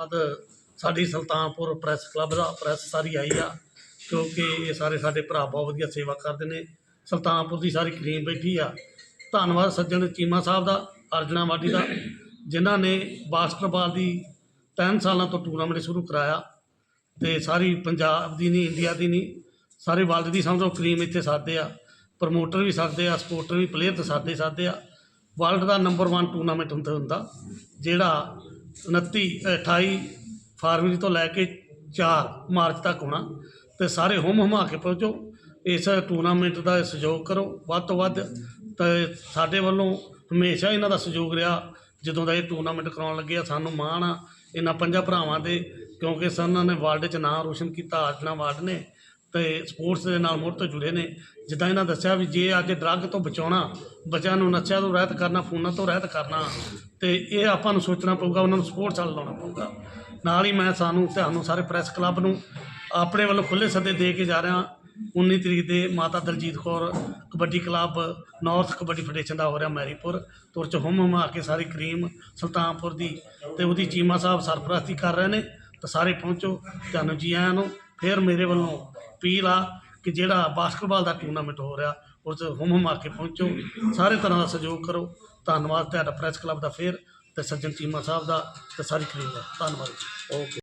ਬਾਅਦ ਸਾਡੀ Sultanpur press club ਦਾ ਪ੍ਰੈਸ ਸਾਰੀ ਆਈ ਆ, ਕਿਉਂਕਿ ਇਹ ਸਾਰੇ ਸਾਡੇ ਭਰਾ ਬਹੁਤ ਵਧੀਆ ਸੇਵਾ ਕਰਦੇ ਨੇ। ਸੁਲਤਾਨਪੁਰ ਦੀ ਸਾਰੀ ਕਰੀਮ ਬੈਠੀ ਆ। ਧੰਨਵਾਦ ਸੱਜਣ ਚੀਮਾ ਸਾਹਿਬ ਦਾ ਅਰਜਨਾ ਵਾਡੀ ਦਾ, ਜਿਨ੍ਹਾਂ ਨੇ ਬਾਸਕਟਬਾਲ ਦੀ 3 ਸਾਲਾਂ ਤੋਂ ਟੂਰਨਾਮੈਂਟ ਸ਼ੁਰੂ ਕਰਾਇਆ ਤੇ ਸਾਰੀ ਪੰਜਾਬ ਦੀ ਨਹੀਂ ਇੰਡੀਆ ਦੀ ਨਹੀਂ ਸਾਰੇ ਵਰਲਡ ਦੀ ਸਮਝੋ ਕਰੀਮ ਇੱਥੇ ਸਾਦੇ ਆ। ਪ੍ਰਮੋਟਰ ਵੀ ਸਾਦੇ ਆ ਸਪੋਰਟਰ ਵੀ ਪਲੇਅਰ ਤੇ ਸਾਦੇ ਸਾਦੇ ਆ। ਵਰਲਡ ਦਾ ਨੰਬਰ 1 ਟੂਰਨਾਮੈਂਟ ਹੁੰਦਾ ਹੁੰਦਾ ਜਿਹੜਾ 29 28 ਫਰਵਰੀ ਤੋਂ ਲੈ ਕੇ 4 ਮਾਰਚ ਤੱਕ ਹੋਣਾ ਤੇ ਸਾਰੇ ਹੁਮ ਹਮਾ ਕੇ ਪਹੁੰਚੋ। ਇਸ ਟੂਰਨਾਮੈਂਟ ਦਾ ਸਹਿਯੋਗ ਕਰੋ। ਵੱਧ ਤੋਂ ਵੱਧ ਤੇ ਸਾਡੇ ਵੱਲੋਂ ਹਮੇਸ਼ਾ ਇਹਨਾਂ ਦਾ ਸਹਿਯੋਗ ਰਿਹਾ। ਜਦੋਂ ਦਾ ਇਹ ਟੂਰਨਾਮੈਂਟ ਕਰਾਉਣ ਲੱਗੇ ਆ, ਸਾਨੂੰ ਮਾਣ ਆ। ਇਹਨਾਂ ਪੰਜਾਂ ਭਰਾਵਾਂ ਦੇ, ਕਿਉਂਕਿ ਸਨ ਨੇ ਵਰਲਡ 'ਚ ਨਾਂ ਰੋਸ਼ਨ ਕੀਤਾ ਆਜਨਾ ਵਾਰਡ ਨੇ। ਤੇ ਸਪੋਰਟਸ ਦੇ ਨਾਲ ਮੁੜ ਤੋਂ ਜੁੜੇ ਨੇ। ਜਿੱਦਾਂ ਇਹਨਾਂ ਦੱਸਿਆ ਵੀ ਜੇ ਅੱਜ ਡਰੱਗ ਤੋਂ ਬਚਾਉਣਾ, ਬੱਚਿਆਂ ਨੂੰ ਨਸ਼ਿਆਂ ਤੋਂ ਰਹਿਤ ਕਰਨਾ, ਫੋਨਾਂ ਤੋਂ ਰਹਿਤ ਕਰਨਾ, ਤੇ ਇਹ ਆਪਾਂ ਨੂੰ ਸੋਚਣਾ ਪਊਗਾ, ਉਹਨਾਂ ਨੂੰ ਸਪੋਰਟਸ ਵੱਲ ਲਾਉਣਾ ਪਊਗਾ। ਨਾਲ ਹੀ ਮੈਂ ਸਾਨੂੰ, ਤੁਹਾਨੂੰ ਸਾਰੇ ਪ੍ਰੈਸ ਕਲੱਬ ਨੂੰ ਆਪਣੇ ਵੱਲੋਂ ਖੁੱਲੇ ਸੱਦੇ ਦੇ ਕੇ ਜਾ ਰਿਹਾ 19 ਤਰੀਕ ਦੇ ਮਾਤਾ Daljit Kaur kabaddi club north kabaddi federation ਦਾ ਹੋ ਰਿਹਾ ਮੈਰੀਪੁਰ। ਤੁਰ ਚ ਹੁਮ ਹੁਮਾ ਕੇ ਸਾਰੀ ਕਰੀਮ ਸੁਲਤਾਨਪੁਰ ਦੀ ਤੇ ਉਹਦੀ ਚੀਮਾ ਸਾਹਿਬ ਸਰਪ੍ਰਸਤੀ ਕਰ ਰਹੇ ਨੇ। ਤਾਂ ਸਾਰੇ ਪਹੁੰਚੋ ਤੁਹਾਨੂੰ ਜੀ ਆਇਆਂ ਨੂੰ। ਫਿਰ ਮੇਰੇ ਵੱਲੋਂ ਅਪੀਲ ਆ ਕਿ ਜਿਹੜਾ ਬਾਸਕਟਬਾਲ ਦਾ ਟੂਰਨਾਮੈਂਟ ਹੋ ਰਿਹਾ, ਉਸ 'ਚ ਹੁਮ ਹੁਮਾ ਕੇ ਪਹੁੰਚੋ। ਸਾਰੇ ਤਰ੍ਹਾਂ ਦਾ ਸਹਿਯੋਗ ਕਰੋ। ਧੰਨਵਾਦ, ਤੁਹਾਡਾ ਪ੍ਰੈਸ ਕਲੱਬ ਦਾ ਫਿਰ ਤੇ ਸੱਜਣ ਚੀਮਾ ਸਾਹਿਬ ਦਾ ਤੇ ਸਾਰੀ ਕਰੀਮ ਦਾ। ਧੰਨਵਾਦ ਜੀ। ਓਕੇ